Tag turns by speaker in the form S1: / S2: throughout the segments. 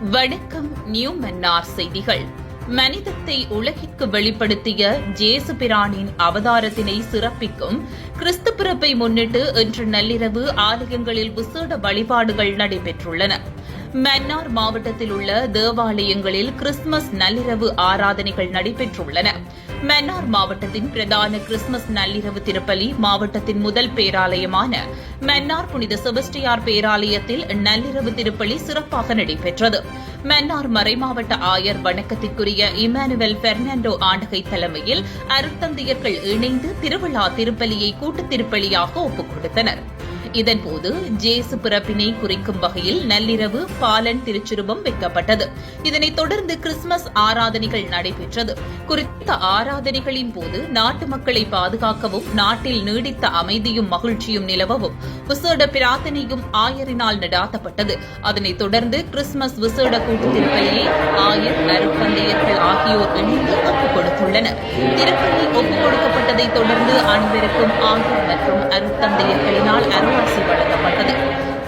S1: வணக்கம் நியூ மன்னார் செய்திகள். மனிதத்தை உலகிற்கு வெளிப்படுத்திய ஜேசு பிரானின் அவதாரத்தினை சிறப்பிக்கும் கிறிஸ்து பிறப்பை முன்னிட்டு இன்று நள்ளிரவு ஆலயங்களில் விசேட வழிபாடுகள் நடைபெற்றுள்ளன. மன்னார் மாவட்டத்தில் உள்ள தேவாலயங்களில் கிறிஸ்துமஸ் நள்ளிரவு ஆராதனைகள் நடைபெற்றுள்ளன. மன்னார் மாவட்டத்தின் பிரதான கிறிஸ்துமஸ் நள்ளிரவு திருப்பலி மாவட்டத்தின் முதல் பேராலயமான மன்னார் புனித செபஸ்டியார் பேராலயத்தில் நள்ளிரவு திருப்பலி சிறப்பாக நடைபெற்றது. மன்னார் மறைமாவட்ட ஆயர் வணக்கத்திற்குரிய இமானுவல் பெர்னாண்டோ ஆண்டகை தலைமையில் அருத்தந்தையர்கள் இணைந்து திருவிழா திருப்பலியை கூட்டுத் திருப்பலியாக ஒப்புக் கொடுத்தனா் இதன்போது ஜேசு பிறப்பினை குறிக்கும் வகையில் நள்ளிரவு பாலன் திருச்சிருபம் வைக்கப்பட்டது. இதனைத் தொடர்ந்து கிறிஸ்துமஸ் ஆராதனைகள் நடைபெற்றது. குறித்த ஆராதனைகளின் போது நாட்டு மக்களை பாதுகாக்கவும் நாட்டில் நீடித்த அமைதியும் மகிழ்ச்சியும் நிலவவும் விசேட பிரார்த்தனையும் ஆயரினால் நடாத்தப்பட்டது. அதனைத் தொடர்ந்து கிறிஸ்துமஸ் விசேட கூட்டு திருப்பலியை ஆயர் ஆகியோர் இணைந்து ஒப்புக் கொடுத்துள்ளனர். திருப்பலி ஒப்புக் கொடுக்கப்பட்டதைத் தொடர்ந்து அனைவருக்கும் ஆயர் மற்றும் அருத்தந்தையர்களினால் அருளாசி வழங்கப்பட்டது.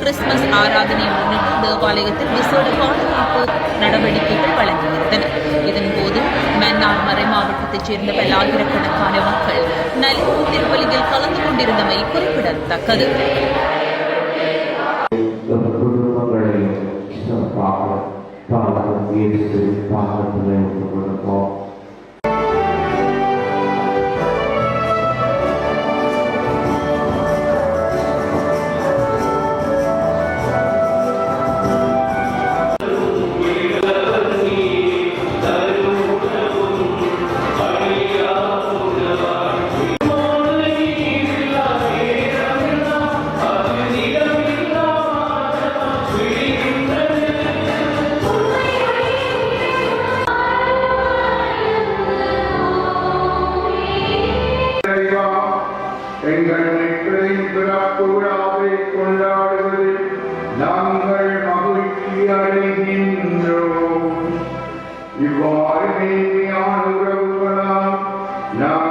S1: கிறிஸ்துமஸ் ஆராதனை முன்னிட்டு தேவாலயத்தில் விசேட பாதுகாப்பு நடவடிக்கைகள் வழங்கியிருந்தன. இதன்போது மன்னார் மறை மாவட்டத்தைச் சேர்ந்த பல்லாயிரக்கணக்கான மக்கள் நலிவு திருப்பலியில் கலந்து கொண்டிருந்தமை குறிப்பிடத்தக்கது.
S2: குடும்பங்களையும் பாக பாகம் பிள்ளைகளின் பிறப்பு விழாவை
S3: கொண்டாடுவதில் நாங்கள் மகிழ்ச்சி அடைகின்றோம். இவ்வாறு நேர்மையான உறவுகளால் நாம்